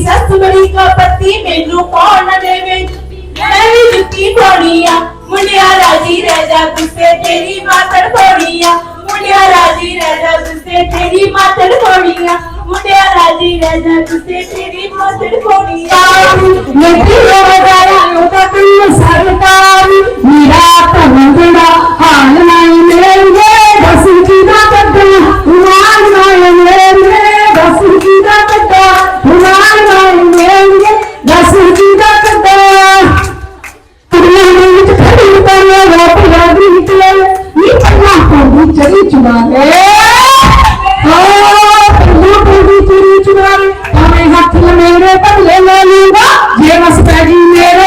ਮੇਰੀ ਸੱਸ ਬੜੀ ਕਪੱਤੀ, ਮੈਨੂੰ ਕੌਣ ਦੇਵੇ? ਮੈਂ ਜੁੱਤੀ ਪਾਉਣੀ ਮੁੰਡਿਆ ਰਾਜੀ ਰਹਿ ਜਾ ਗੁੱਸੇ, ਤੇਰੀ ਮਾਤੜ ਪਾਉਣੀ ਆ। ਮੁੰਡਿਆ ਰਾਜੀ ਰਹਿ ਜਾ ਗੁੱਸੇ, ਤੇਰੀ ਮਾਤੜ ਪਾਉਣੀ ਆ। ਮੁੰਡਿਆ ਰਾਜੀ ਰਹਿ ਜਾ ਗੁੱਸੇ, ਤੇਰੀ ਮਾਤੜ ਪਾਉਣੀ ਆ। ਮੇਰੀ Renanimba, Viena Cidade Mineira.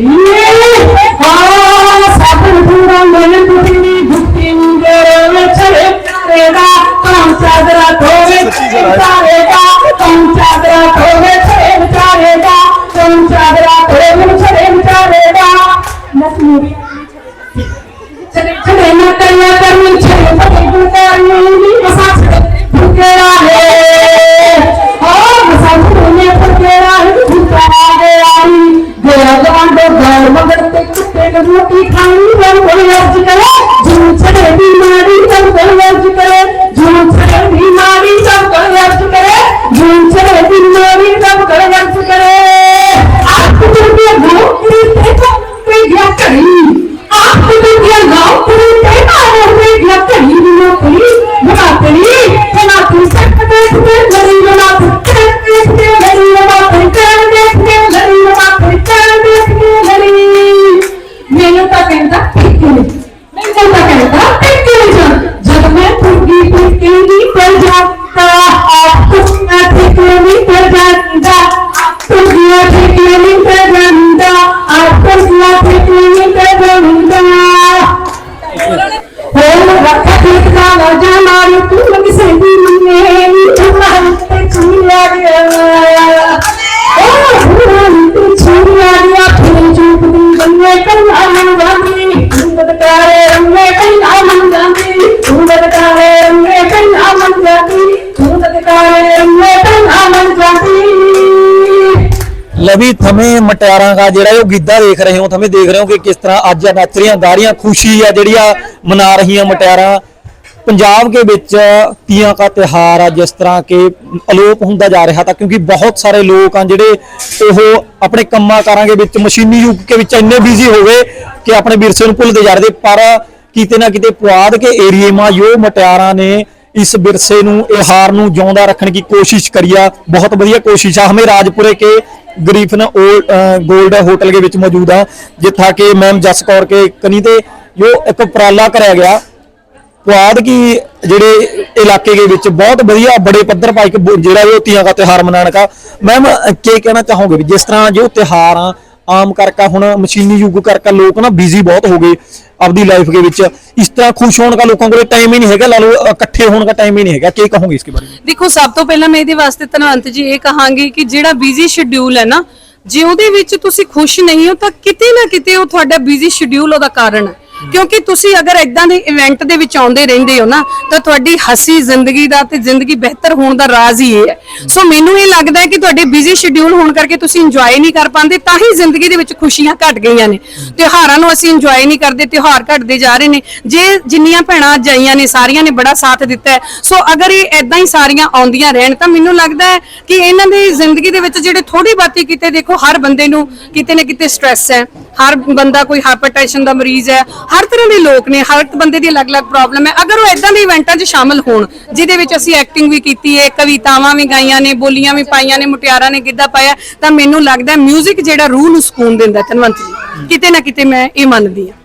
Yeah. रद्द करे झूठ से बीमारी सब कर रद्द करे झूठ से बीमारी सब कर रद्द करे आप तो क्या गांव पूरी देखो कोई गया कहीं आप तो क्या गांव पूरी देखा हो कोई गया कहीं बिना पूरी बना पूरी बना पूरी सब कर रद्द ਲਵੀ ਵੀ ਥਮੇ ਮਟਿਆਰਾਂ ਦਾ ਜਿਹੜਾ ਉਹ ਗਿੱਧਾ ਦੇਖ ਰਹੇ ਹੋ ਥਮੇ ਦੇਖ ਰਹੇ ਹੋ ਕਿ ਕਿਸ ਤਰ੍ਹਾਂ ਅੱਜ ਨੱਚ ਰਹੀਆਂ ਗਾ ਖੁਸ਼ੀ ਆ ਜਿਹੜੀ ਮਨਾ ਰਹੀਆਂ ਮਟਿਆਰਾਂ। ਪੰਜਾਬ ਦੇ ਵਿੱਚ ਤੀਆਂ ਦਾ ਤਿਹਾਰ ਆ, ਜਿਸ ਤਰ੍ਹਾਂ ਕਿ ਅਲੋਪ ਹੁੰਦਾ ਜਾ ਰਿਹਾ ਤਾਂ ਕਿਉਂਕਿ ਬਹੁਤ ਸਾਰੇ ਲੋਕ ਆ ਜਿਹੜੇ ਉਹ ਆਪਣੇ ਕੰਮਾਂ ਕਾਰਾਂ ਦੇ ਵਿੱਚ, ਮਸ਼ੀਨੀ ਯੁੱਗ ਦੇ ਵਿੱਚ ਇੰਨੇ ਬਿਜ਼ੀ ਹੋ ਗਏ ਕਿ ਆਪਣੇ ਵਿਰਸੇ ਨੂੰ ਭੁੱਲਦੇ ਜਾ ਰਹੇ ਪਰ ਕਿਤੇ ਨਾ ਕਿਤੇ ਪੁਆਧ ਕੇ ਏਰੀਏ ਮਾ ਯੋ ਮਟਿਆਰਾਂ ਨੇ ਇਸ ਵਿਰਸੇ ਨੂੰ ਇਹ ਹਾਰ ਨੂੰ ਜਿਉਂਦਾ ਰੱਖਣ ਦੀ ਕੋਸ਼ਿਸ਼ ਕਰੀ ਆ। ਬਹੁਤ ਵਧੀਆ ਕੋਸ਼ਿਸ਼ ਆ। ਹਮੇ ਰਾਜਪੁਰੇ ਕੇ ਗਰੀਫਨ ਗੋਲਡ ਹੋਟਲ ਦੇ ਵਿੱਚ ਮੌਜੂਦ ਆ। ਜਿੱਥਾ ਕਿ ਮੈਮ ਜਸ ਕੌਰ ਕੇ ਕਨੀ ਤੇ ਜੋ ਇੱਕ ਉਪਰਾਲਾ ਕਰਿਆ ਗਿਆ। ਪੁਆਧ ਕੀ ਜਿਹੜੇ ਇਲਾਕੇ ਦੇ ਵਿੱਚ ਬਹੁਤ ਵਧੀਆ ਬੜੇ ਪੱਧਰ ਪਾਈ ਜਿਹੜਾ ਇਹ ਤੀਆਂ ਦਾ ਤਿਹਾਰ ਮਨਾਉਣ ਦਾ। ਮੈਮ ਕੀ ਕਹਿਣਾ ਚਾਹੋਗੇ ਵੀ ਜਿਸ ਤਰ੍ਹਾਂ ਜੋ ਤਿਹਾਰ ਆ, ਆਮ ਕਰਕੇ ਹੁਣ ਮਸ਼ੀਨੀ ਯੁੱਗ ਕਰਕੇ ਲੋਕ ਨਾ ਬਿਜ਼ੀ ਬਹੁਤ ਹੋ ਗਏ। ਆਪਦੀ ਲਾਈਫ ਦੇ ਵਿੱਚ। ਇਸ ਤਰ੍ਹਾਂ ਖੁਸ਼ ਹੋਣ ਦਾ ਲੋਕਾਂ ਕੋਲ ਟਾਈਮ ਹੀ ਨਹੀਂ ਹੈਗਾ, ਲਾ ਲਓ, ਇਕੱਠੇ ਹੋਣ ਦਾ ਟਾਈਮ ਹੀ ਨਹੀਂ ਹੈਗਾ। ਕੀ ਕਹੋਗੇ ਇਸ ਬਾਰੇ ਦੇਖੋ, ਸਭ ਤੋਂ ਪਹਿਲਾਂ ਮੈਂ ਇਹਦੇ ਵਾਸਤੇ ਧਨਵੰਤ ਜੀ ਇਹ ਕਹਾਂਗੀ ਕਿ ਜਿਹੜਾ ਬਿਜ਼ੀ ਸ਼ਡਿਊਲ ਹੈ ਨਾ, ਜੇ ਉਹਦੇ ਵਿੱਚ ਤੁਸੀਂ ਖੁਸ਼ ਨਹੀਂ ਹੋ, ਤਾਂ ਕਿਤੇ ਨਾ ਕਿਤੇ ਉਹ ਤੁਹਾਡਾ ਬਿਜ਼ੀ ਸ਼ਡਿਊਲ ਉਹਦਾ ਕਾਰਨ ਹੈ। ਕਿਉਂਕਿ ਤੁਸੀਂ ਅਗਰ ਇਦਾਂ ਦੇ ਇਵੈਂਟ ਦੇ ਵਿੱਚ ਆਉਂਦੇ ਰਹਿੰਦੇ ਹੋ ਨਾ, ਤਾਂ ਤੁਹਾਡੀ ਹਸੀ ਜ਼ਿੰਦਗੀ ਦਾ ਤੇ ਜ਼ਿੰਦਗੀ ਬਿਹਤਰ ਹੋਣ ਦਾ ਰਾਜ਼ ਹੀ ਇਹ ਹੈ। ਸੋ ਮੈਨੂੰ ਇਹ ਲੱਗਦਾ ਹੈ ਕਿ ਤੁਹਾਡੇ ਬਿਜ਼ੀ ਸ਼ਡਿਊਲ ਹੋਣ ਕਰਕੇ ਤੁਸੀਂ ਇੰਜੋਏ ਨਹੀਂ ਕਰ ਪਾਉਂਦੇ, ਤਾਂ ਹੀ ਜ਼ਿੰਦਗੀ ਦੇ ਵਿੱਚ ਖੁਸ਼ੀਆਂ ਘਟ ਗਈਆਂ ਨੇ। ਤਿਉਹਾਰਾਂ ਨੂੰ ਅਸੀਂ ਇੰਜੋਏ ਨਹੀਂ ਕਰਦੇ, ਤਿਉਹਾਰ ਘਟਦੇ ਜਾ ਰਹੇ ਨੇ। ਜੇ ਜਿੰਨੀਆਂ ਭੈਣਾਂ ਅੱਜ ਨੇ, ਸਾਰੀਆਂ ਨੇ ਬੜਾ ਸਾਥ ਦਿੱਤਾ ਹੈ। ਸੋ ਅਗਰ ਇਹ ਐਦਾਂ ਹੀ ਸਾਰੀਆਂ ਆਉਂਦੀਆਂ ਰਹਿਣ, ਤਾਂ ਮੈਨੂੰ ਲੱਗਦਾ ਹੈ ਕਿ ਇਹਨਾਂ ਦੀ ਜ਼ਿੰਦਗੀ ਦੇ ਵਿੱਚ ਜਿਹੜੇ ਥੋੜੀ ਬਾਤੀ ਕਿਤੇ ਦੇਖੋ, ਹਰ ਬੰਦੇ ਨੂੰ ਕਿਤੇ ਨਾ ਕਿਤੇ ਸਟ੍ਰੈਸ ਹੈ। ਹਰ ਬੰਦਾ ਕੋਈ ਹਾਈਪਰਟੈਂਸ਼ਨ ਦਾ ਮਰੀਜ਼ ਹੈ ਹਰ ਤਰ੍ਹਾਂ ਦੇ ਲੋਕ ਨੇ ਹਰ ਇੱਕ ਬੰਦੇ ਦੀ ਅਲੱਗ-ਅਲੱਗ ਪ੍ਰੋਬਲਮ ਹੈ। ਅਗਰ ਉਹ ਐਦਾਂ ਦੇ ਇਵੈਂਟਾਂ 'ਚ ਸ਼ਾਮਲ ਹੋਣ ਜਿਹਦੇ ਵਿੱਚ ਅਸੀਂ ਐਕਟਿੰਗ ਵੀ ਕੀਤੀ ਹੈ ਕਵਿਤਾਵਾਂ ਵੀ ਗਾਈਆਂ ਨੇ ਬੋਲੀਆਂ ਵੀ ਪਾਈਆਂ ਨੇ ਮੁਟਿਆਰਾਂ ਨੇ ਗਿੱਧਾ ਪਾਇਆ ਤਾਂ ਮੈਨੂੰ ਲੱਗਦਾ ਮਿਊਜ਼ਿਕ ਜਿਹੜਾ ਰੂਹ ਨੂੰ ਸਕੂਨ ਦਿੰਦਾ ਹੈ, ਧਨਵੰਤ ਜੀ। ਕਿਤੇ ਨਾ ਕਿਤੇ ਮੈਂ ਇਹ ਮੰਨਦੀ ਹਾਂ।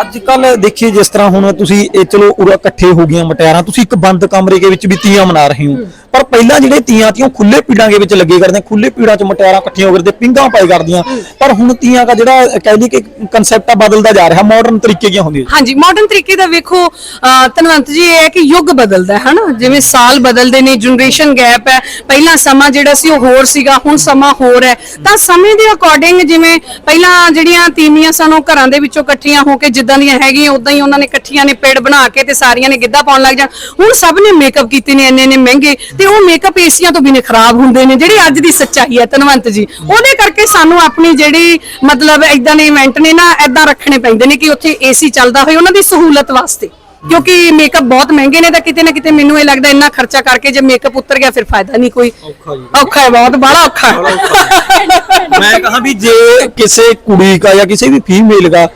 ਅੱਜ ਕੱਲ ਦੇਖੀਏ ਜਿਸ ਤਰ੍ਹਾਂ ਹੁਣ ਤੁਸੀਂ ਇਹ ਚਲੋ ਉਰੇ ਇਕੱਠੇ ਹੋ ਗਈਆਂ ਮਟਿਆਰਾਂ ਤੁਸੀਂ ਇੱਕ ਬੰਦ ਕਮਰੇ ਦੇ ਵਿੱਚ ਵੀ ਤੀਆਂ ਮਨਾ ਰਹੇ ਹੋ। ਪਰ ਪਹਿਲਾਂ ਜਿਹੜੇ ਤੀਆਂ ਤੀਆਂ ਖੁੱਲੇ ਪੀੜਾਂ ਦੇ ਵਿੱਚ ਲੱਗੇ ਕਰਦੇ ਖੁੱਲੇ ਪੀੜਾਂ 'ਚ ਮਟਿਆਰਾਂ ਇਕੱਠੀਆਂ ਹੋ ਕੇ ਤੇ ਪਿੰਗਾਂ ਪਾਈ ਕਰਦੀਆਂ। ਪਰ ਹੁਣ ਤੀਆਂ ਦਾ ਜਿਹੜਾ ਕਹਿ ਲਈ ਕਿ ਕਨਸੈਪਟ ਆ ਬਦਲਦਾ ਜਾ ਰਿਹਾ ਮਾਡਰਨ ਤਰੀਕੇ ਦੀਆਂ ਹੁੰਦੀਆਂ। ਹਾਂਜੀ ਮਾਡਰਨ ਤਰੀਕੇ ਦਾ ਵੇਖੋ ਅਹ ਧਨਵੰਤ ਜੀ ਇਹ ਹੈ ਕਿ ਯੁੱਗ ਬਦਲਦਾ ਹੈ ਹਨਾ? ਜਿਵੇਂ ਸਾਲ ਬਦਲਦੇ ਨੇ ਜਨਰੇਸ਼ਨ ਗੈਪ ਹੈ। ਪਹਿਲਾਂ ਸਮਾਂ ਜਿਹੜਾ ਸੀ ਉਹ ਹੋਰ ਸੀਗਾ ਹੁਣ ਸਮਾਂ ਹੋਰ ਹੈ। ਤਾਂ ਸਮੇਂ ਦੇ ਅਕੋਰਡਿੰਗ ਜਿਵੇਂ ਪਹਿਲਾਂ ਜਿਹੜੀਆਂ ਤੀਮੀਆਂ ਸਨ ਉਹ ਘਰਾਂ ਦੇ ਵਿੱਚੋਂ ਇਕੱਠੀਆਂ ਹੋ ਕੇ ਜਿੱਦਾਂ ਦੀਆਂ ਹੈਗੀਆਂ ਉਦਾਂ ਹੀ ਉਹਨਾਂ ਨੇ ਇਕੱਠੀਆਂ ਨੇ ਪੇੜ ਬਣਾ ਕੇ ਤੇ ਸਾਰੀਆਂ ਨੇ ਗਿੱਧਾ ਪਾਉਣ ਲੱਗ ਜਾਣ। ਹੁਣ ਸਭ ਨੇ ਮੇਕਅਪ ਕੀਤੇ ਨੇ ਇੰਨੇ ਨੇ ਮਹਿੰਗੇ ਤੇ ਉਹ ਮੇਕਅਪ ਏਸੀਆਂ ਤੋਂ ਬਿਨੇ ਖਰਾਬ ਹੁੰਦੇ ਨੇ ਜਿਹੜੀ ਅੱਜ ਦੀ ਸੱਚਾਈ ਹੈ ਧਨਵੰਤ ਜੀ। ਉਹਦੇ ਕਰਕੇ ਸਾਨੂੰ ਆਪਣੀ ਜਿਹੜੀ ਮਤਲਬ ਇਦਾਂ ਦੇ ਇਵੈਂਟ ਨੇ ਨਾ ਇਦਾਂ ਰੱਖਣੇ ਪੈਂਦੇ ਨੇ ਕਿ ਉੱਥੇ ਏਸੀ ਚੱਲਦਾ ਹੋਏ ਉਹਨਾਂ ਦੀ ਸਹੂਲਤ ਵਾਸਤੇ। ਕਿਉਂਕਿ ਮੇਕਅਪ ਬਹੁਤ ਮਹਿੰਗੇ ਨੇ ਤਾਂ ਕਿਤੇ ਨਾ ਕਿਤੇ ਮੈਨੂੰ ਇਹ ਲੱਗਦਾ ਇੰਨਾ ਖਰਚਾ ਕਰਕੇ ਜੇ ਮੇਕਅਪ ਉਤਰ ਗਿਆ ਫਿਰ ਫਾਇਦਾ ਨਹੀਂ ਕੋਈ। ਔਖਾ ਹੈ ਬਹੁਤ ਬੜਾ ਔਖਾ ਹੈ। ਮੈਂ ਕਹਾ ਵੀ ਜੇ ਕਿਸੇ ਕੁੜੀ ਦਾ ਜਾਂ ਕਿਸੇ ਵੀ ਫੀਮੇਲ ਦਾ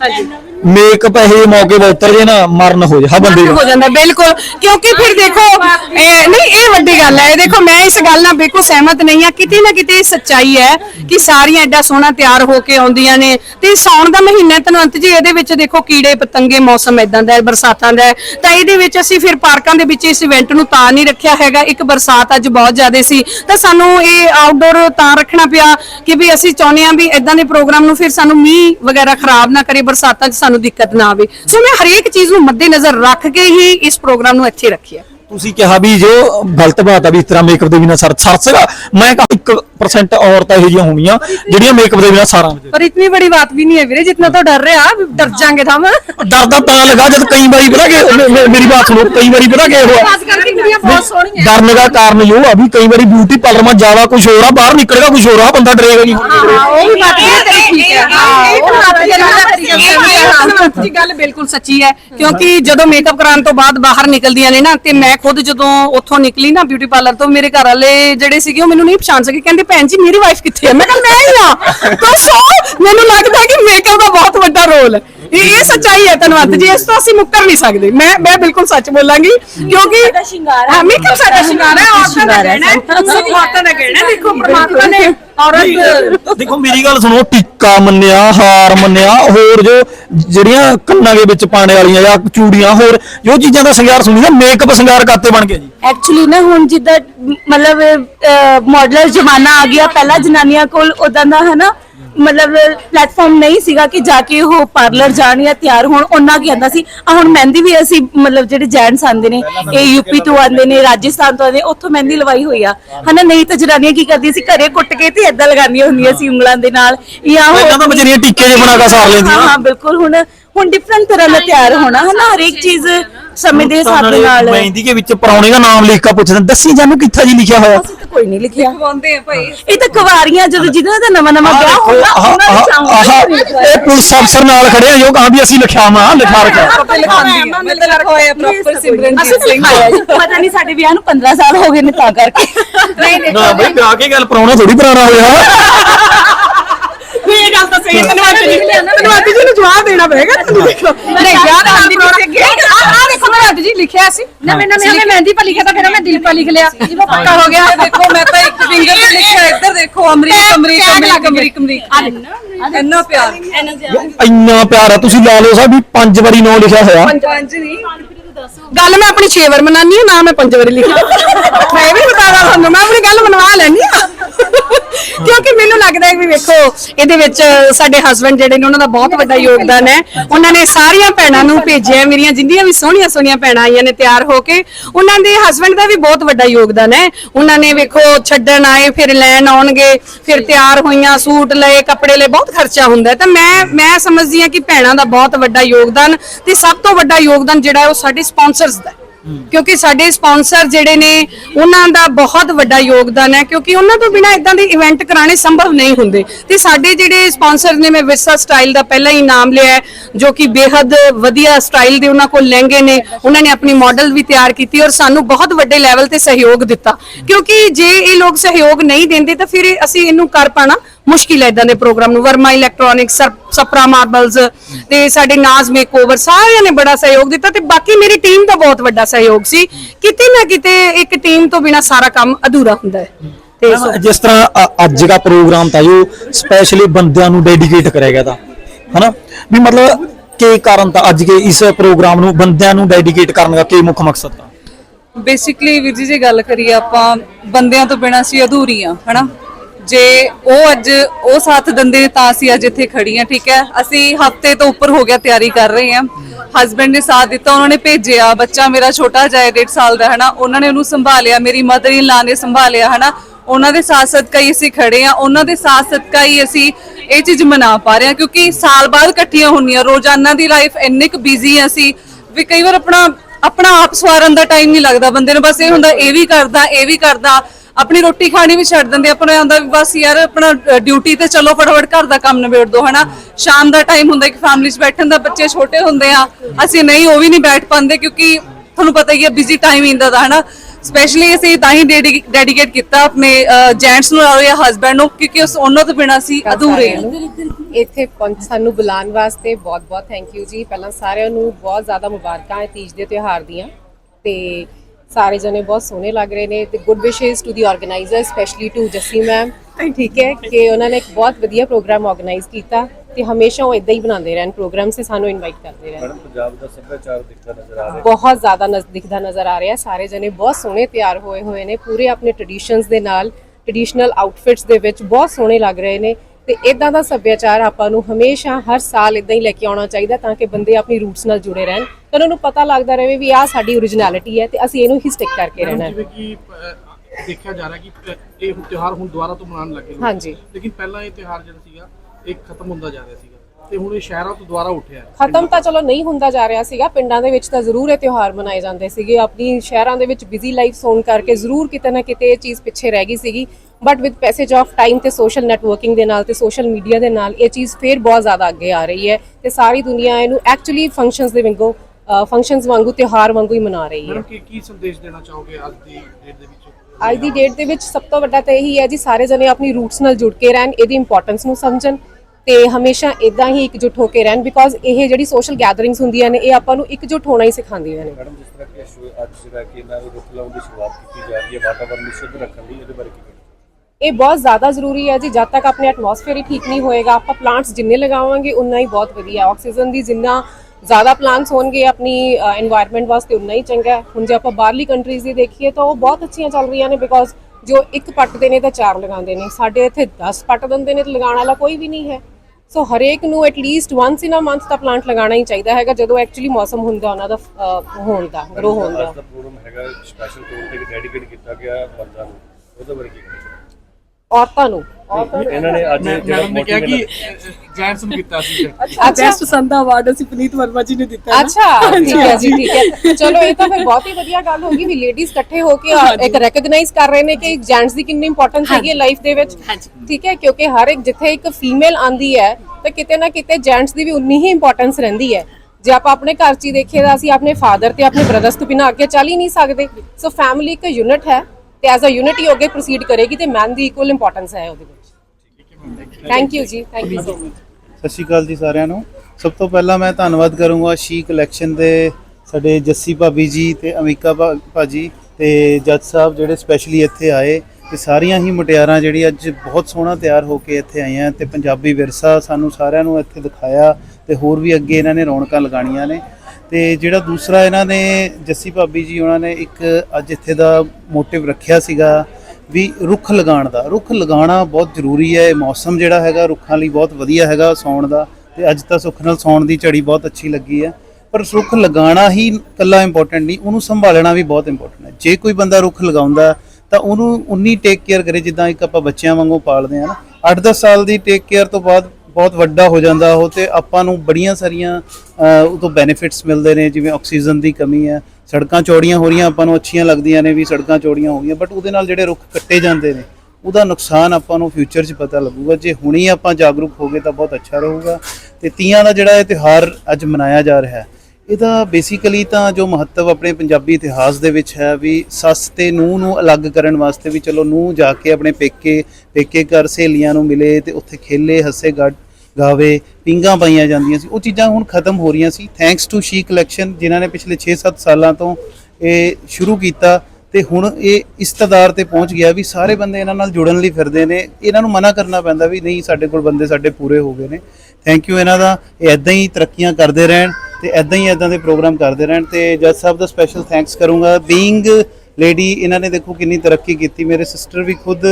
ਮੇਕਅਪ ਇਹ ਮੌਕੇ 'ਤੇ ਉਤਰ ਜੇ ਨਾ ਮਰਨ ਹੋ ਜਾ ਬੰਦੇ ਹੋ ਜਾਂਦਾ ਬਿਲਕੁਲ। ਕਿਉਂਕਿ ਫਿਰ ਦੇਖੋ ਇਹ ਨਹੀਂ ਇਹ ਵੱਡੀ ਗੱਲ ਹੈ। ਇਹ ਦੇਖੋ ਮੈਂ ਇਸ ਗੱਲ ਨਾਲ ਬਿਲਕੁਲ ਸਹਿਮਤ ਨਹੀਂ ਆ ਕਿਤੇ ਨਾ ਕਿਤੇ ਇਹ ਸੱਚਾਈ ਹੈ ਕਿ ਸਾਰੀਆਂ ਐਡਾ ਸੋਹਣਾ ਤਿਆਰ ਹੋ ਕੇ ਆਉਂਦੀਆਂ ਨੇ। ਤੇ ਸੌਣ ਦਾ ਮਹੀਨਾ ਹੈ ਧਨਵੰਤ ਜੀ ਇਹਦੇ ਵਿੱਚ ਦੇਖੋ ਕੀੜੇ ਪਤੰਗੇ ਮੌਸਮ ਇਦਾਂ ਦਾ ਹੈ ਬਰਸਾਤਾਂ ਦਾ ਹੈ। ਤਾਂ ਇਹਦੇ ਵਿੱਚ ਅਸੀਂ ਫਿਰ ਪਾਰਕਾਂ ਦੇ ਵਿੱਚ ਇਸ ਇਵੈਂਟ ਨੂੰ ਤਾਂ ਨਹੀਂ ਰੱਖਿਆ ਹੈਗਾ। ਇੱਕ ਬਰਸਾਤ ਅੱਜ ਬਹੁਤ ਜ਼ਿਆਦਾ ਸੀ। ਤਾਂ ਸਾਨੂੰ ਇਹ ਆਊਟਡੋਰ ਤਾਂ ਰੱਖਣਾ ਪਿਆ ਕਿ ਵੀ ਅਸੀਂ ਚਾਹੁੰਦੇ ਹਾਂ ਵੀ ਇਦਾਂ ਦੇ ਪ੍ਰੋਗਰਾਮ ਨੂੰ ਫਿਰ ਸਾਨੂੰ ਮੀਂਹ ਵਗੈਰਾ ਖਰਾਬ ਨਾ ਕਰੇ ਬਰਸਾਤਾਂ 'ਚ ਸਾਨੂੰ ਦਿੱਕਤ ਨਾ ਆਵੇ। ਸੋ ਮੈਂ ਹਰੇਕ ਚੀਜ਼ ਨੂੰ ਮੱਦੇਨਜ਼ਰ ਰੱਖ ਕੇ ਹੀ ਇਸ ਪ੍ਰੋਗਰਾਮ ਨੂੰ ਇੱਥੇ ਰੱਖਿਆ। ਤੁਸੀਂ ਕਿਹਾ ਵੀ ਜੋ ਗਲਤ ਬਾਤ ਆ ਵੀ ਇਸ ਤਰ੍ਹਾਂ ਮੇਕਅਪ ਦੇ ਬਿਨਾ ਸਰ ਸਰ ਸਕਦਾ ਮੈਂ ਕਹਾ 1% ਔਰਤਾਂ ਇਹੋ ਜਿਹੀਆਂ ਹੋਣੀਆਂ ਜਿਹੜੀਆਂ ਮੇਕਅਪ ਦੇ ਬਿਨਾ ਸਾਰਾਂ ਪਰ ਇਤਨੀ ਬੜੀ ਬਾਤ ਵੀ ਨਹੀਂ ਹੈ ਵੀਰੇ ਜਿੰਨਾ ਤੋਂ ਡਰ ਰਿਹਾ ਡਰ ਜਾਾਂਗੇ ਹਮ ਡਰਦਾ ਤਾਂ ਲੱਗਾ ਜਦ ਕਈ ਵਾਰੀ ਪਤਾ ਕਿ ਮੇਰੀ ਬਾਤ ਸੁਣੋ ਕਈ ਵਾਰੀ ਪਤਾ ਕਿ ਕਰਕੇ ਕੁੜੀਆਂ ਬਹੁਤ ਸੋਹਣੀਆਂ ਡਰਨ ਦਾ ਕਾਰਨ ਇਹ ਆ ਵੀ ਕਈ ਵਾਰੀ ਬਿਊਟੀ ਪਾਰਲਰ ਮਾ ਜਾਵਾ ਕੁਝ ਹੋਰ ਆ ਬਾਹਰ ਨਿਕਲੇਗਾ ਕੁਝ ਹੋਰ ਆ ਬੰਦਾ ਡਰੇਗਾ ਨਹੀਂ। ਉਹ ਵੀ ਬਾਤ ਇਹ ਤੇਰੀ ਠੀਕ ਹੈ। ਹਾਂ ਉਹ ਬਾਤ ਤੇਰੀ ਜੀ ਗੱਲ ਬਿਲਕੁਲ ਸੱਚੀ ਹੈ ਕਿਉਂਕਿ ਜਦੋਂ ਮੇਕਅਪ ਕਰਾਉਣ ਤੋਂ ਬਾਅਦ ਬਾਹਰ ਨਿਕਲਦੀਆਂ ਨੇ ਨਾ ਤੇ ਮੈਂ ਖੁਦ ਜਦੋਂ ਉੱਥੋਂ ਨਿਕਲੀ ਨਾ ਬਿਊਟੀ ਪਾਰਲਰ ਤੋਂ ਮੇਰੇ ਘਰ ਵਾਲੇ ਜਿਹੜੇ ਸੀਗੇ ਉਹ ਮੈਨੂੰ ਨਹੀਂ ਪਛਾਣ ਸਕੇ ਕਹਿੰਦੇ ਭੈਣ ਜੀ ਮੇਰੀ ਵਾਈਫ ਕਿੱਥੇ ਹੈ? ਮੈਂ ਕਿਹਾ ਮੈਂ ਹੀ ਆ। ਤਾਂ ਸੋ। ਮੈਨੂੰ ਲੱਗਦਾ ਕਿ ਮੇਕਅਪ ਦਾ ਬਹੁਤ ਵੱਡਾ ਰੋਲ ਹੈ। ਇਹ ਇਹ ਸੱਚਾਈ ਹੈ ਧੰਨਵਾਦ ਜੀ ਇਸ ਤੋਂ ਅਸੀਂ ਮੁੱਕਰ ਨਹੀਂ ਸਕਦੇ। ਮੈਂ ਮੈਂ ਬਿਲਕੁਲ ਸੱਚ ਬੋਲਾਂਗੀ ਕਿਉਂਕਿ ਹਾਂ ਮੇਕਅਪ ਸਾਡਾ ਸ਼ਿੰਗਾਰ ਹੈ ਔਰਤਾਂ ਦਾ ਗਹਿਣਾ ਹੈ। ਸਭ ਔਰਤਾਂ ਦਾ ਗਹਿਣਾ ਹੈ। ਦੇਖੋ ਪ੍ਰਮਾਤਮਾ ਨੇ ਔਰਤ ਦੇਖੋ ਮੇਰੀ ਗੱਲ ਸੁਣੋ ਟਿੱਕਾ ਮੰਨਿਆ ਹਾਰ ਮੰਨਿਆ ਹੋਰ ਜੋ ਜਿਹੜੀਆਂ ਕੰਨਾਂ ਦੇ ਵਿੱਚ ਪਾਣੇ ਵਾਲੀਆਂ ਜਾਂ ਚੂੜੀਆਂ ਹੋਰ ਜੋ ਚੀਜ਼ਾਂ ਦਾ ਸ਼ਿੰਗਾਰ ਸੁਣੀਦਾ ਮੇਕਅਪ ਸ਼ਿੰਗਾਰ ਕਰਤੇ ਬਣ ਗਿਆ ਜੀ। ਐਕਚੁਅਲੀ ਨਾ ਹੁਣ ਜਿੱਦਾਂ ਮਤਲਬ ਮਾਡਲਰ ਜ਼ਮਾਨਾ ਆ ਗਿਆ ਪਹਿਲਾਂ ਜਨਾਨੀਆਂ ਕੋਲ ਉਦਾਂ ਦਾ ਹੈ ਨਾ ਮਤਲਬ ਪਲੇਟਫਾਰਮ ਨਹੀਂ ਸੀਗਾ ਕਿ ਜਾ ਕੇ ਉਹ ਪਾਰਲਰ ਜਾਣ ਜਾਂ ਤਿਆਰ ਹੋਣ ਉਹਨਾਂ ਕੀ ਆਂਦਾ ਸੀ ਆ ਹੁਣ ਮਹਿੰਦੀ ਵੀ ਅਸੀਂ ਮਤਲਬ ਜਿਹੜੇ ਜੈਂਟਸ ਆਂਦੇ ਨੇ ਇਹ ਯੂਪੀ ਤੋਂ ਆਂਦੇ ਨੇ ਰਾਜਸਥਾਨ ਤੋਂ ਆਂਦੇ ਉੱਥੋਂ ਮਹਿੰਦੀ ਲਵਾਈ ਹੋਈ ਆ। ਹਨਾ ਨਹੀਂ ਤਾਂ ਜਨਾਨੀਆਂ ਕੀ ਕਰਦੀਆਂ ਸੀ ਘਰੇ ਕੁੱਟ ਕੇ ਤੇ ਏਦਾਂ ਲਗਾਉਂਦੀਆਂ ਹੁੰਦੀਆਂ ਸੀ ਉਂਗਲਾਂ ਦੇ ਨਾਲ ਜਾਂ ਹੋਰ ਪਹਿਲਾਂ ਤਾਂ ਬਚਰੀਆਂ ਟੀਕੇ ਜਿਹੇ ਬਣਾ ਕੇ ਸਾਰ ਲੈਂਦੀਆਂ। ਹਾਂ ਬਿਲਕੁਲ ਹੁਣ ਹੁਣ ਡਿਫਰੈਂਟ ਤਰ੍ਹਾਂ ਦਾ ਤਿਆਰ ਹੋਣਾ ਹਨਾ? ਹਰੇਕ ਚੀਜ਼ ਸਮੇਂ ਦੇ ਹਿਸਾਬ ਦੇ ਨਾਲ। ਮਹਿੰਦੀ ਦੇ ਵਿੱਚ ਪਰੌਣੇ ਦਾ ਨਾਮ ਲਿਖ ਕੇ ਪੁੱਛਦੇ ਦੱਸੀ ਜਾਨੂੰ ਕਿੱਥਾ ਜੀ ਲਿਖਿਆ ਹੋਇਆ? ਕੋਈ ਨਹੀਂ ਲਿਖਿਆ। ਖਵਾਉਂਦੇ ਆ ਭਾਈ। ਇਹ ਤਾਂ ਕੁਵਾਰੀਆਂ ਜਦੋਂ ਜਿਹਨਾਂ ਦਾ ਨਵਾਂ ਨਵਾਂ ਵਿਆਹ ਹੁੰਦਾ ਉਹਨਾਂ ਦੇ ਚਾਹੁੰਦੇ ਇਹ ਪੁਲਿਸ ਅਫਸਰ ਨਾਲ ਖੜੇ ਆ ਜੋ ਕਹਾਂ ਵੀ ਅਸੀਂ ਲਿਖਿਆ ਮਾ ਲਿਖਾ ਰੱਖਿਆ। ਪਾਪੇ ਲਿਖਾਉਂਦੀ ਆ। ਮੈਂ ਤਾਂ ਲਿਖਵਾਇਆ ਪ੍ਰੋਪਰ ਸਿਮਰਨਜੀਤ ਅਸੀਂ ਸਿੰਘ ਲਿਖਾਇਆ ਜੀ ਪਤਾ ਨਹੀਂ ਸਾਡੇ ਵਿਆਹ ਨੂੰ 15 ਸਾਲ ਹੋ ਗਏ ਨੇ ਤਾਂ ਕਰਕੇ। ਨਹੀਂ ਨਹੀਂ ਨਾ ਬਈ ਵਿਆਹ ਕੀ ਗੱਲ ਪਰਾਉਣਾ ਥੋੜੀ ਪੁਰਾਣਾ ਹੋਇਆ। ਤਾਂ ਸਹੀ ਹੈ ਧੰਨਵਾਦ ਜੀ ਧੰਨਵਾਦ ਜੀ ਨੂੰ ਜਵਾਬ ਦੇਣਾ ਪਏਗਾ ਤੁਹਾਨੂੰ ਦੇਖੋ। ਨਹੀਂ ਵਿਆਹ ਦਾ ਆਂਦੀ ਕਿਸੇ ਆ। ਦੇਖੋ ਮੈਂ ਅੱਜ ਜੀ ਲਿਖਿਆ ਸੀ। ਨਵੇਂ ਨਵੇਂ ਹਮੇ ਮਹਿੰਦੀ ਪਰ ਲਿਖਿਆ ਤਾਂ ਫਿਰ ਮੈਂ ਦਿਲ ਪਰ ਲਿਖ ਲਿਆ। ਜੀ ਉਹ ਪੱਕਾ ਹੋ ਗਿਆ ਇਹ ਦੇਖੋ ਮੈਂ ਤਾਂ ਇੱਕ ਫਿੰਗਰ ਤੇ ਲਿਖਿਆ ਇੱਧਰ ਦੇਖੋ ਅਮਰੀਕ ਅਮਰੀਕ ਅਮਰੀਕ ਅਮਰੀਕ ਅਮਰੀਕ। ਇੰਨਾ ਪਿਆਰ। ਇੰਨਾ ਪਿਆਰ ਆ ਤੁਸੀਂ ਲਾ ਲਓ ਸਾਹਿਬ ਵੀ ਪੰਜ ਵਾਰੀ ਨਾਂ ਲਿਖਿਆ ਹੋਇਆ। ਪੰਜ ਨਹੀਂ। ਗੱਲ ਮੈਂ ਆਪਣੀ 6 ਵਾਰ ਮਨਾਨੀ ਹਾਂ ਨਾ ਮੈਂ 5 ਵਾਰੀ ਲਿਖਿਆ। ਮੈਂ ਇਹ ਵੀ ਬਤਾਦਾ ਤੁਹਾਨੂੰ ਮੈਂ ਆਪਣੀ ਗੱਲ ਮਨਵਾ ਲੈਣੀ ਆ ਕਿਉਂਕਿ ਮੈਨੂੰ ਲੱਗਦਾ ਹੈ ਵੀ ਵੇਖੋ, ਇਹਦੇ ਵਿੱਚ ਸਾਡੇ ਹਸਬੰਡ ਜਿਹੜੇ ਨੇ, ਉਹਨਾਂ ਦਾ ਬਹੁਤ ਵੱਡਾ ਯੋਗਦਾਨ ਹੈ। ਉਹਨਾਂ ਨੇ ਸਾਰੀਆਂ ਭੈਣਾਂ ਨੂੰ ਭੇਜਿਆ ਮੇਰੀਆਂ ਜਿੰਨੀਆਂ ਵੀ ਸੋਹਣੀਆਂ ਸੋਹਣੀਆਂ ਭੈਣਾਂ ਆਈਆਂ ਨੇ ਤਿਆਰ ਹੋ ਕੇ, ਉਹਨਾਂ ਦੇ ਹਸਬੰਡ ਦਾ ਵੀ ਬਹੁਤ ਵੱਡਾ ਯੋਗਦਾਨ ਹੈ। ਉਹਨਾਂ ਨੇ ਵੇਖੋ, ਛੱਡਣ ਆਏ, ਫਿਰ ਲੈਣ ਆਉਣਗੇ, ਫਿਰ ਤਿਆਰ ਹੋਈਆਂ, ਸੂਟ ਲਏ, ਕੱਪੜੇ ਲਏ, ਬਹੁਤ ਖਰਚਾ ਹੁੰਦਾ ਹੈ। ਤਾਂ ਮੈਂ ਮੈਂ ਸਮਝਦੀ ਹਾਂ ਕਿ ਭੈਣਾਂ ਦਾ ਬਹੁਤ ਵੱਡਾ ਯੋਗਦਾਨ ਤੇ ਸਭ ਤੋਂ ਵੱਡਾ ਯੋਗਦਾਨ ਜਿਹੜਾ ਉਹ ਸਾਡੇ ਸਪਾਂਸਰਸ ਦਾ ਹੈ। ਕਿਉਂਕਿ ਸਾਡੇ ਸਪਾਂਸਰ ਜਿਹੜੇ ਨੇ, ਉਹਨਾਂ ਦਾ ਬਹੁਤ ਵੱਡਾ ਯੋਗਦਾਨ ਹੈ, ਕਿਉਂਕਿ ਉਹਨਾਂ ਤੋਂ ਬਿਨਾ ਇਦਾਂ ਦੇ ਇਵੈਂਟ ਕਰਾਣੇ ਸੰਭਵ ਨਹੀਂ ਹੁੰਦੇ। ਤੇ ਸਾਡੇ ਜਿਹੜੇ ਸਪਾਂਸਰ ਨੇ, ਮੈਂ ਵਿਰਸਾ ਸਟਾਈਲ ਦਾ ਪਹਿਲਾਂ ਹੀ ਨਾਮ ਲਿਆ ਜੋ ਕਿ ਬੇਹੱਦ ਵਧੀਆ ਸਟਾਈਲ ਦੇ ਉਹਨਾਂ ਕੋਲ ਲਹਿੰਗੇ ਨੇ, ਉਹਨਾਂ ਨੇ ਆਪਣੀ ਮਾਡਲ ਵੀ ਤਿਆਰ ਕੀਤੀ ਔਰ ਸਾਨੂੰ ਬਹੁਤ ਵੱਡੇ ਲੈਵਲ ਤੇ ਸਹਿਯੋਗ ਦਿੱਤਾ। ਕਿਉਂਕਿ ਜੇ ਇਹ ਲੋਕ ਸਹਿਯੋਗ ਨਹੀਂ ਦਿੰਦੇ, ਤਾਂ ਫਿਰ ਅਸੀਂ ਇਹਨੂੰ ਕਰ ਪਾਣਾ। ਮੁਸ਼ਕਿਲ ਹੈ ਇਦਾਂ ਦੇ ਪ੍ਰੋਗਰਾਮ ਨੂੰ। ਵਰਮਾ ਇਲੈਕਟ੍ਰੋਨਿਕਸ ਸਪਰਾ ਮਾਰਬਲਸ ਤੇ ਸਾਡੇ ਨਾਜ਼ ਮੇਕਓਵਰ ਸਾਰਿਆਂ ਨੇ ਬੜਾ ਸਹਿਯੋਗ ਦਿੱਤਾ ਤੇ ਬਾਕੀ ਮੇਰੀ ਟੀਮ ਦਾ ਬਹੁਤ ਵੱਡਾ ਸਹਿਯੋਗ ਸੀ। ਕਿਤੇ ਨਾ ਕਿਤੇ ਇੱਕ ਟੀਮ ਤੋਂ ਬਿਨਾ ਸਾਰਾ ਕੰਮ ਅਧੂਰਾ ਹੁੰਦਾ ਹੈ। ਤੇ ਜਿਸ ਤਰ੍ਹਾਂ ਅੱਜ ਦਾ ਪ੍ਰੋਗਰਾਮ ਤਾਂ ਜੋ ਸਪੈਸ਼ਲੀ ਬੰਦਿਆਂ ਨੂੰ ਡੈਡੀਕੇਟ ਕਰਿਆ ਗਿਆ ਤਾਂ ਹਨਾ? ਵੀ ਮਤਲਬ ਕੀ ਕਾਰਨ ਤਾਂ ਅੱਜ ਕੇ ਇਸ ਪ੍ਰੋਗਰਾਮ ਨੂੰ ਬੰਦਿਆਂ ਨੂੰ ਡੈਡੀਕੇਟ ਕਰਨ ਦਾ ਕੀ ਮੁੱਖ ਮਕਸਦ ਤਾਂ? ਬੇਸਿਕਲੀ ਵੀਰ ਜੀ ਜੇ ਗੱਲ ਕਰੀਏ ਆਪਾਂ ਬੰਦਿਆਂ ਤੋਂ ਬਿਨਾਂ ਸੀ ਅਧੂਰੀ ਆ ਹਨਾ? ਜੇ ਉਹ ਅੱਜ ਉਹ ਸਾਥ ਦਿੰਦੇ ਤਾਂ ਅਸੀਂ ਅੱਜ ਇੱਥੇ ਖੜੀ ਆ ਠੀਕ ਹੈ? ਅਸੀਂ ਹਫ਼ਤੇ ਤੋਂ ਉੱਪਰ ਹੋ ਗਿਆ ਤਿਆਰੀ ਕਰ ਰਹੇ ਹਾਂ। ਹਸਬੰਡ ਨੇ ਸਾਥ ਦਿੱਤਾ, ਉਹਨਾਂ ਨੇ ਭੇਜਿਆ, ਬੱਚਾ ਮੇਰਾ ਛੋਟਾ ਜਿਹਾ 1.5 ਸਾਲ ਦਾ, ਹਨਾ? ਉਹਨਾਂ ਨੇ ਉਹਨੂੰ ਸੰਭਾਲਿਆ, ਮੇਰੀ ਮਦਰ ਇਨ ਲਾ ਨੇ ਸੰਭਾਲਿਆ, ਹਨਾ? ਉਹਨਾਂ ਦੇ ਸਾਥ ਸਦਕਾ ਹੀ ਅਸੀਂ ਖੜੇ ਆ ਉਹਨਾਂ ਦੇ ਸਾਥ ਸਦਕਾ ਹੀ ਅਸੀਂ ਇਹ ਚੀਜ਼ ਮਨਾ ਪਾ ਰਹੇ ਹਾਂ, ਕਿਉਂਕਿ ਸਾਲ ਬਾਅਦ ਇਕੱਠੀਆਂ ਹੁੰਦੀਆਂ, ਰੋਜ਼ਾਨਾ ਦੀ ਲਾਈਫ ਇੰਨੇ ਕੁ ਬਿਜ਼ੀ ਆ ਅਸੀਂ, ਵੀ ਕਈ ਵਾਰ ਆਪਣਾ ਆਪਣਾ ਆਪ ਸਵਾਰਨ ਦਾ ਟਾਈਮ ਨਹੀਂ ਲੱਗਦਾ, ਬੰਦੇ ਨੂੰ ਬਸ ਇਹ ਹੁੰਦਾ, ਇਹ ਵੀ ਕਰਦਾ, ਇਹ ਵੀ ਕਰਦਾ ਆਪਣੀ ਰੋਟੀ ਖਾਣੀ ਵੀ ਛੱਡ ਦਿੰਦੇ ਆਪਾਂ ਨੂੰ ਵੀ ਬਸ ਯਾਰ ਆਪਣਾ ਡਿਊਟੀ ਤੇ ਚਲੋ ਫਟਾਫਟ ਘਰ ਦਾ ਕੰਮ ਨਿਬੇੜ ਦੋ ਹਨਾ? ਸ਼ਾਮ ਦਾ ਟਾਈਮ ਹੁੰਦਾ ਕਿ ਫੈਮਿਲੀ 'ਚ ਬੈਠਣ ਦਾ ਬੱਚੇ ਛੋਟੇ ਹੁੰਦੇ ਆ ਅਸੀਂ ਨਹੀਂ ਉਹ ਵੀ ਨਹੀਂ ਬੈਠ ਪਾਉਂਦੇ ਕਿਉਂਕਿ ਤੁਹਾਨੂੰ ਪਤਾ ਹੀ ਹੈ ਬਿਜ਼ੀ ਟਾਈਮ ਇੰਦਾ ਦਾ ਹਨਾ? ਸਪੈਸ਼ਲੀ ਅਸੀਂ ਤਾਂ ਹੀ ਡੈਡੀਕੇਟ ਕੀਤਾ ਆਪਣੇ ਜੈਂਟਸ ਨੂੰ ਔਰ ਜਾਂ ਹਸਬੰਡ ਨੂੰ ਕਿਉਂਕਿ ਉਸ ਉਹਨਾਂ ਤੋਂ ਬਿਨਾਂ ਅਸੀਂ ਅਧੂਰੇ ਇੱਥੇ ਸਾਨੂੰ ਬੁਲਾਉਣ ਵਾਸਤੇ ਬਹੁਤ-ਬਹੁਤ ਥੈਂਕ ਯੂ ਜੀ। ਪਹਿਲਾਂ ਸਾਰਿਆਂ ਨੂੰ ਬਹੁਤ ਜ਼ਿਆਦਾ ਮੁਬਾਰਕਾਂ ਹੈ ਤੀਜ ਦੇ ਤਿਉਹਾਰ ਦੀਆਂ। ਤੇ ਸਾਰੇ ਜਣੇ ਬਹੁਤ ਸੋਹਣੇ ਲੱਗ ਰਹੇ ਨੇ ਤੇ good wishes to the organiser specially to Jassi ma'am ਠੀਕ ਹੈ ਕਿ ਉਹਨਾਂ ਨੇ ਇੱਕ ਬਹੁਤ ਵਧੀਆ ਪ੍ਰੋਗਰਾਮ ਆਰਗੇਨਾਈਜ਼ ਕੀਤਾ ਤੇ ਹਮੇਸ਼ਾ ਉਹ ਇਦਾਂ ਹੀ ਬਣਾਉਂਦੇ ਰਹਿਣ ਪ੍ਰੋਗਰਾਮ ਸੇ ਸਾਨੂੰ ਇਨਵਾਈਟ ਕਰਦੇ ਰਹਿਣ। ਮੈਡਮ ਪੰਜਾਬ ਦਾ ਸੱਭਿਆਚਾਰ ਦਿਖਦਾ ਨਜ਼ਰ ਆ ਰਿਹਾ। ਬਹੁਤ ਜ਼ਿਆਦਾ ਦਿਖਦਾ ਨਜ਼ਰ ਆ ਰਿਹਾ। ਸਾਰੇ ਜਣੇ ਬਹੁਤ ਸੋਹਣੇ ਤਿਆਰ ਹੋਏ ਹੋਏ ਨੇ ਪੂਰੇ ਆਪਣੇ ਟ੍ਰੈਡੀਸ਼ਨਸ ਦੇ ਨਾਲ ਟ੍ਰੈਡੀਸ਼ਨਲ ਆਊਟਫਿਟਸ ਦੇ ਵਿੱਚ ਬਹੁਤ ਸੋਹਣੇ ਲੱਗ ਰਹੇ ਨੇ। ਤੇ ਇਦਾਂ ਦਾ ਸੱਭਿਆਚਾਰ ਆਪਾਂ ਨੂੰ ਹਮੇਸ਼ਾ ਹਰ ਸਾਲ ਇਦਾਂ ਹੀ ਲੈ ਕੇ ਆਉਣਾ ਚਾਹੀਦਾ ਤਾਂ ਕਿ ਬੰਦੇ ਆਪਣੀ ਰੂਟਸ ਨਾਲ ਜੁੜੇ ਰਹਿਣ। ਤਾਂ ਉਹਨਾਂ ਨੂੰ ਪਤਾ ਲੱਗਦਾ ਰਹੇ ਵੀ ਆਹ ਸਾਡੀ ਓਰੀਜਨੈਲਿਟੀ ਹੈ ਤੇ ਅਸੀਂ ਇਹਨੂੰ ਹੀ ਸਟਿਕ ਕਰਕੇ ਰਹਿਣਾ ਹੈ। ਜਿਵੇਂ ਕਿ ਦੇਖਿਆ ਜਾ ਰਿਹਾ ਕਿ ਇਹ ਤਿਉਹਾਰ ਹੁਣ ਦੁਬਾਰਾ ਤੋਂ ਮਨਾਉਣ ਲੱਗੇ ਲੋਕ। ਹਾਂਜੀ। ਲੇਕਿਨ ਪਹਿਲਾਂ ਇਹ ਤਿਉਹਾਰ ਜਿਹੜਾ ਸੀਗਾ ਇਹ ਖਤਮ ਹੁੰਦਾ ਜਾ ਰਿਹਾ ਸੀਗਾ ਤੇ ਹੁਣ ਇਹ ਸ਼ਹਿਰਾਂ ਤੋਂ ਦੁਬਾਰਾ ਉੱਠਿਆ ਹੈ। ਖਤਮ ਤਾਂ ਚਲੋ ਨਹੀਂ ਹੁੰਦਾ ਜਾ ਰਿਹਾ ਸੀਗਾ ਪਿੰਡਾਂ ਦੇ ਵਿੱਚ ਤਾਂ ਜ਼ਰੂਰ ਇਹ ਤਿਉਹਾਰ ਮਨਾਏ ਜਾਂਦੇ ਸੀਗੇ। ਆਪਣੀ ਸ਼ਹਿਰਾਂ ਦੇ ਵਿੱਚ ਬਿਜ਼ੀ ਲਾਈਫ ਹੋਣ ਕਰਕੇ ਜ਼ਰੂਰ ਕਿਤੇ ਨਾ ਕਿਤੇ ਇਹ ਚੀਜ਼ ਪਿੱਛੇ ਰਹਿ ਗਈ ਸੀਗੀ। But with passage of time ਤੇ ਸੋਸ਼ਲ ਨੈਟਵਰਕਿੰਗ ਦੇ ਨਾਲ ਤੇ ਸੋਸ਼ਲ ਮੀਡੀਆ ਦੇ ਨਾਲ ਇਹ ਚੀਜ਼ ਫੇਰ ਬਹੁਤ ਜ਼ਿਆਦਾ ਅੱਗੇ ਆ ਰਹੀ ਹੈ ਤੇ ਸਾਰੀ ਦੁਨੀਆ ਇਹਨੂੰ ਐਕਚੁਅਲੀ ਫੰਕਸ਼ਨਸ ਦੇ ਵਾਂਗੂ ਫੰਕਸ਼ਨਸ ਵਾਂਗੂ ਤਿਉਹਾਰ ਵਾਂਗੂ ਹੀ ਮਨਾ ਰਹੀ ਹੈ। ਮੈਡਮ ਕੀ ਕੀ ਸੰਦੇਸ਼ ਦੇਣਾ ਚਾਹੋਗੇ ਅੱਜ ਦੀ ਡੇਟ ਦੇ ਵਿੱਚ? ਅੱਜ ਦੀ ਡੇਟ ਦੇ ਵਿੱਚ ਸਭ ਤੋਂ ਵੱਡਾ ਤਾਂ ਇਹੀ ਹੈ ਜੀ ਸਾਰੇ ਜਣੇ ਆਪਣੀ ਰੂਟਸ ਨਾਲ ਜੁੜ ਕੇ ਰਹਿਣ ਇਹਦੀ ਇੰਪੋਰਟੈਂਸ ਨੂੰ ਸਮਝਣ ਤੇ ਹਮੇਸ਼ਾ ਇਦਾਂ ਹੀ ਇਕਜੁੱਟ ਹੋ ਕੇ ਰਹਿਣ ਬਿਕੋਜ਼ ਇਹ ਜਿਹੜੀ ਸੋਸ਼ਲ ਗੈਦਰਿੰਗਸ ਹੁੰਦੀਆਂ ਨੇ ਇਹ ਆਪਾਂ ਨੂੰ ਇਕਜੁੱਟ ਹੋਣਾ ਹੀ ਸਿਖਾਉਂਦੀਆਂ ਨੇ। ਮੈਡਮ ਜਿਸ ਤਰ੍ਹਾਂ ਕਿ ਅੱਜ ਜਿਹੜਾ ਕਿ ਇਹਨਾਂ ਨੂੰ ਰੁੱਖ ਲਾਉਣ ਦੀ ਸ਼ੁਰੂਆਤ ਕੀਤੀ ਜਾ ਰਹੀ ਹੈ ਵਾਤਾਵਰਨ ਨੂੰ ਸ਼ੁੱਧ ਰੱਖਣ ਲਈ ਇਹਦੇ ਬਾਰੇ ਕੀ ਇਹ ਬਹੁਤ ਜ਼ਿਆਦਾ ਜ਼ਰੂਰੀ ਹੈ ਜੀ, ਜਦ ਤੱਕ ਆਪਣੇ ਐਟਮੋਸਫੇਅਰ ਹੀ ਠੀਕ ਨਹੀਂ ਹੋਏਗਾ, ਆਪਾਂ ਪਲਾਂਟਸ ਜਿੰਨੇ ਲਗਾਵਾਂਗੇ, ਉਨਾ ਹੀ ਬਹੁਤ ਵਧੀਆ ਆਕਸੀਜਨ ਦੀ ਜਿੰਨਾ ਜ਼ਿਆਦਾ ਪਲਾਂਟਸ ਹੋਣਗੇ ਆਪਣੀ এনवायरमेंट ਵਾਸਤੇ, ਉਨਾ ਹੀ ਚੰਗਾ ਹੁਣ ਜੇ ਆਪਾਂ ਬਾਹਰਲੀ ਕੰਟਰੀਜ਼ ਦੀ ਦੇਖੀਏ ਤਾਂ ਉਹ ਬਹੁਤ ਅੱਛੀਆਂ ਚੱਲ ਰਹੀਆਂ ਨੇ ਬਿਕੋਜ਼ ਜੋ ਇੱਕ ਪੱਟਦੇ ਨੇ ਤਾਂ ਚਾਰ ਲਗਾਉਂਦੇ ਨੇ। ਸਾਡੇ ਇੱਥੇ 10 ਪੱਟ ਦਿੰਦੇ ਨੇ ਤੇ ਲਗਾਉਣ ਵਾਲਾ ਕੋਈ ਵੀ ਨਹੀਂ ਹੈ। ਸੋ ਹਰੇਕ ਨੂੰ at least once in a month the plant ਲਗਾਉਣਾ ਹੀ ਚਾਹੀਦਾ ਹੈਗਾ, ਜਦੋਂ ਐਕਚੁਅਲੀ ਮੌਸਮ ਹੁੰਦਾ ਉਹਨਾਂ ਦਾ ਹੋਣ ਦਾ ਗਰੋ ਹੋਣ ਦਾ। ਸਪੈਸ਼ਲ ਤੌਰ ਤੇ ਡੈਡੀਕੇਟ ਕੀਤਾ ਗਿਆ ਬੰਦਾ ਨੂੰ। ਉਹਦੇ ਬਾਰੇ ਔਰਤਾਂ ਨੂੰ। ਇਹਨਾਂ ਨੇ ਅੱਜ ਜਿਹੜਾ ਮੈਡਮ ਨੇ ਕਿਹਾ ਕਿ ਜੈਂਟਸ ਨੂੰ ਕੀਤਾ ਸੀ। ਅੱਛਾ। ਬੈਸਟ ਸੰਦਾ ਅਵਾਰਡ ਅਸੀਂ ਪੁਨੀਤ ਵਰਮਾ ਜੀ ਨੂੰ ਦਿੱਤਾ ਨਾ। ਅੱਛਾ ਠੀਕ ਹੈ ਜੀ ਠੀਕ ਹੈ। ਚਲੋ ਇਹ ਤਾਂ ਫਿਰ ਬਹੁਤ ਹੀ ਵਧੀਆ ਗੱਲ ਹੋ ਗਈ ਵੀ ਲੇਡੀਜ਼ ਇਕੱਠੇ ਹੋ ਕੇ ਆ- ਇੱਕ ਰੈਕਗਨਾਈਜ਼ ਕਰ ਰਹੇ ਨੇ ਕਿ ਜੈਂਟਸ ਦੀ ਕਿੰਨੀ ਇੰਪੋਰਟੈਂਸ ਹੈਗੀ ਹੈ ਲਾਈਫ ਦੇ ਵਿੱਚ। ਠੀਕ ਹੈ ਕਿਉਂਕਿ ਹਰ ਇੱਕ ਜਿੱਥੇ ਇੱਕ ਫੀਮੇਲ ਆਂਦੀ ਹੈ ਤਾਂ ਕਿਤੇ ਨਾ ਕਿਤੇ ਜੈਂਟਸ ਦੀ ਵੀ ਉਨੀ ਹੀ ਇੰਪੋਰਟੈਂਸ ਰਹਿੰਦੀ ਹੈ। ਜੇ ਆਪਾਂ ਆਪਣੇ ਘਰ 'ਚ ਹੀ ਦੇਖੀਏ ਤਾਂ ਅਸੀਂ ਆਪਣੇ ਫਾਦਰ ਤੇ ਆਪਣੇ ਬ੍ਰਦਰਸ ਤੋਂ ਬਿਨਾਂ ਅੱਗੇ ਚੱਲ ਹੀ ਨਹੀਂ ਸਕਦੇ। ਸੋ ਫੈਮਿਲੀ ਇੱਕ ਯੂਨਿਟ ਹੈ। ਤੇ ਐਜ਼ ਅ ਯੂਨਿਟ ਹੀ ਅੱਗੇ ਪ੍ਰੋਸੀਡ ਕਰੇਗੀ ਤੇ ਮੈਨ ਦੀ ਇਕੁਅਲ ਇੰਪੋਰਟੈਂਸ ਹੈ ਉਹਦੇ ਵਿੱਚ। Thank you ji thank you so much ਸਤਿ ਸ਼੍ਰੀ ਅਕਾਲ ਜੀ ਸਾਰਿਆਂ ਨੂੰ। ਸਭ ਤੋਂ ਪਹਿਲਾਂ ਮੈਂ ਧੰਨਵਾਦ ਕਰੂੰਗਾ ਸ਼ੀ ਕਲੈਕਸ਼ਨ ਦੇ ਸਾਡੇ ਜੱਸੀ ਭਾਬੀ ਜੀ ਤੇ ਅਮਿਕਾ ਭਾਜੀ ਤੇ ਜੱਜ ਸਾਹਿਬ ਜਿਹੜੇ ਸਪੈਸ਼ਲੀ ਇੱਥੇ ਆਏ ਤੇ ਸਾਰੀਆਂ ਹੀ ਮੁਟਿਆਰਾਂ ਜਿਹੜੀ ਅੱਜ ਬਹੁਤ ਸੋਹਣਾ ਤਿਆਰ ਹੋ ਕੇ ਇੱਥੇ ਆਈਆਂ ਤੇ ਪੰਜਾਬੀ ਵਿਰਸਾ ਸਾਨੂੰ ਸਾਰਿਆਂ ਨੂੰ ਇੱਥੇ ਦਿਖਾਇਆ ਤੇ ਹੋਰ ਵੀ ਅੱਗੇ ਇਹਨਾਂ ਨੇ ਰੌਣਕਾਂ ਲਗਾਣੀਆਂ ਨੇ। ਤੇ ਜਿਹੜਾ ਦੂਸਰਾ ਇਹਨਾਂ ਨੇ ਜੱਸੀ ਭਾਬੀ ਜੀ ਉਹਨਾਂ ਨੇ ਇੱਕ ਅੱਜ ਇੱਥੇ ਦਾ ਮੋਟਿਵ ਰੱਖਿਆ ਸੀਗਾ ਵੀ ਰੁੱਖ ਲਗਾਉਣ ਦਾ। ਰੁੱਖ ਲਗਾਉਣਾ ਬਹੁਤ ਜ਼ਰੂਰੀ ਹੈ, ਇਹ ਮੌਸਮ ਜਿਹੜਾ ਹੈਗਾ ਰੁੱਖਾਂ ਲਈ ਬਹੁਤ ਵਧੀਆ ਹੈਗਾ ਸੌਣ ਦਾ ਤੇ ਅੱਜ ਤਾਂ ਸੁੱਖ ਨਾਲ ਸੌਣ ਦੀ ਝੜੀ ਬਹੁਤ ਅੱਛੀ ਲੱਗੀ ਹੈ। ਪਰ ਰੁੱਖ ਲਗਾਉਣਾ ਹੀ ਇਕੱਲਾ ਇੰਪੋਰਟੈਂਟ ਨਹੀਂ, ਉਹਨੂੰ ਸੰਭਾਲਣਾ ਵੀ ਬਹੁਤ ਇੰਪੋਰਟੈਂਟ ਹੈ। ਜੇ ਕੋਈ ਬੰਦਾ ਰੁੱਖ ਲਗਾਉਂਦਾ ਤਾਂ ਉਹਨੂੰ ਉਨੀ ਟੇਕ ਕੇਅਰ ਕਰੇ ਜਿੱਦਾਂ ਇੱਕ ਆਪਾਂ ਬੱਚਿਆਂ ਵਾਂਗੂ ਪਾਲਦੇ ਆ ਨਾ। 8-10 ਸਾਲ ਦੀ ਟੇਕ ਕੇਅਰ ਤੋਂ ਬਾਅਦ ਬਹੁਤ ਵੱਡਾ ਹੋ ਜਾਂਦਾ ਉਹ ਤੇ ਆਪਾਂ ਨੂੰ ਬੜੀਆਂ ਸਾਰੀਆਂ ਉਹ ਤੋਂ ਬੈਨੀਫਿਟਸ ਮਿਲਦੇ ਨੇ, ਜਿਵੇਂ ਆਕਸੀਜਨ ਦੀ ਕਮੀ ਹੈ, ਸੜਕਾਂ ਚੌੜੀਆਂ ਹੋ ਰਹੀਆਂ ਆਪਾਂ ਨੂੰ ਅੱਛੀਆਂ ਲੱਗਦੀਆਂ ਨੇ ਵੀ ਸੜਕਾਂ ਚੌੜੀਆਂ ਹੋ ਗਈਆਂ ਬਟ ਉਹਦੇ ਨਾਲ ਜਿਹੜੇ ਰੁੱਖ ਕੱਟੇ ਜਾਂਦੇ ਨੇ, ਉਹਦਾ ਨੁਕਸਾਨ ਆਪਾਂ ਨੂੰ ਫਿਊਚਰ 'ਚ ਪਤਾ ਲੱਗੂਗਾ, ਜੇ ਹੁਣੇ ਆਪਾਂ ਜਾਗਰੂਕ ਹੋ ਗਏ ਤਾਂ ਬਹੁਤ ਅੱਛਾ ਰਹੂਗਾ। ਤੇ ਤੀਆਂ ਦਾ ਜਿਹੜਾ ਇਹ ਤਿਉਹਾਰ ਅੱਜ ਮਨਾਇਆ ਜਾ ਰਿਹਾ ਹੈ, ਇਹਦਾ ਬੇਸਿਕਲੀ ਤਾਂ ਜੋ ਮਹੱਤਵ ਆਪਣੇ ਪੰਜਾਬੀ ਇਤਿਹਾਸ ਦੇ ਵਿੱਚ ਹੈ ਵੀ ਸੱਸ ਤੇ ਨੂੰਹ ਨੂੰ ਅਲੱਗ ਕਰਨ ਵਾਸਤੇ ਵੀ ਚਲੋ ਨੂੰਹ ਜਾ ਕੇ ਆਪਣੇ ਪੇਕੇ ਪੇਕੇ ਘਰ ਸਹੇਲੀਆਂ ਨੂੰ ਮਿਲੇ ਤੇ ਉੱਥੇ ਖੇਲੇ ਹੱਸੇ ਗੱਡ ਗਾਵੇ, ਪਿੰਗਾਂ ਪਾਈਆਂ ਜਾਂਦੀਆਂ ਸੀ। ਉਹ ਚੀਜ਼ਾਂ ਹੁਣ ਖਤਮ ਹੋ ਰਹੀਆਂ ਸੀ। ਥੈਂਕਸ ਟੂ ਸ਼ੀ ਕਲੈਕਸ਼ਨ ਜਿਨ੍ਹਾਂ ਨੇ ਪਿਛਲੇ 6-7 ਸਾਲਾਂ ਤੋਂ ਇਹ ਸ਼ੁਰੂ ਕੀਤਾ ਤੇ ਹੁਣ ਇਹ ਇਸ ਤਦਾਰ ਤੇ ਪਹੁੰਚ ਗਿਆ ਵੀ ਸਾਰੇ ਬੰਦੇ ਇਹਨਾਂ ਨਾਲ ਜੁੜਨ ਲਈ ਫਿਰਦੇ ਨੇ। ਇਹਨਾਂ ਨੂੰ ਮਨਾ ਕਰਨਾ ਪੈਂਦਾ ਵੀ ਨਹੀਂ, ਸਾਡੇ ਕੋਲ ਬੰਦੇ ਸਾਡੇ ਪੂਰੇ ਹੋ ਗਏ ਨੇ। ਥੈਂਕ ਯੂ ਇਹਨਾਂ ਦਾ। ਇਹ ਐਦਾਂ ਹੀ ਤਰੱਕੀਆਂ ਕਰਦੇ ਰਹਿਣ ਤੇ ਐਦਾਂ ਹੀ ਐਦਾਂ ਦੇ ਪ੍ਰੋਗਰਾਮ ਕਰਦੇ ਰਹਿਣ ਤੇ ਜੱਜ ਸਾਹਿਬ ਦਾ ਸਪੈਸ਼ਲ ਥੈਂਕਸ ਕਰੂੰਗਾ। ਬੀਇੰਗ ਲੇਡੀ ਇਹਨਾਂ ਨੇ ਦੇਖੋ ਕਿੰਨੀ ਤਰੱਕੀ ਕੀਤੀ। ਮੇਰੇ ਸਿਸਟਰ ਵੀ ਖੁਦ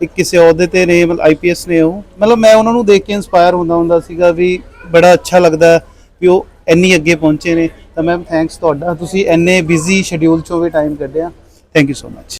ਇੱਕ ਕਿਸੇ ਅਹੁਦੇ ਤੇ ਨੇ, ਮਤਲਬ ਆਈਪੀਐਸ ਨੇ ਉਹ। ਮਤਲਬ ਮੈਂ ਉਹਨਾਂ ਨੂੰ ਦੇਖ ਕੇ ਇਨਸਪਾਇਰ ਹੁੰਦਾ ਹੁੰਦਾ ਸੀਗਾ ਵੀ ਬੜਾ ਅੱਛਾ ਲੱਗਦਾ ਵੀ ਉਹ ਇੰਨੀ ਅੱਗੇ ਪਹੁੰਚੇ ਨੇ। ਤਾਂ ਮੈਮ ਥੈਂਕਸ ਤੁਹਾਡਾ। ਤੁਸੀਂ ਇੰਨੇ ਬਿਜ਼ੀ ਸ਼ਡਿਊਲ ਚੋਂ ਵੀ ਟਾਈਮ ਕੱਢਿਆ। Thank you so much